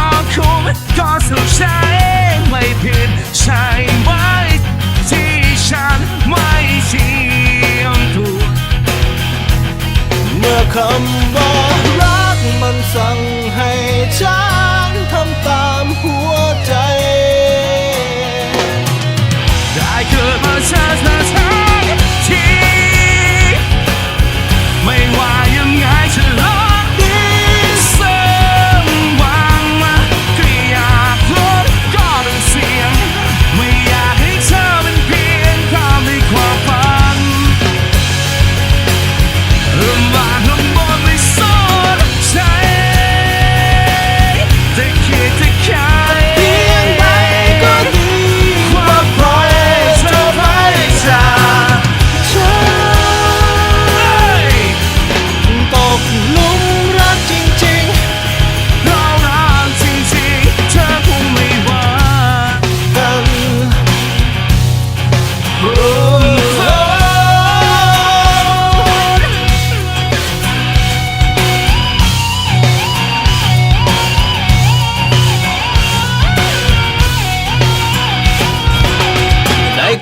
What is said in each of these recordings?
ก็คุ้มก็สุขใจไม่ผิดใช่ไหมที่ฉันไม่เทียถูกเมื่อคำว่ารักมันสั่งให้ฉันทำตามหัวใจ ได้เกิดมาชาติที่ไม่ว่ายังไงฉัน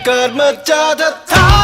karma to the top.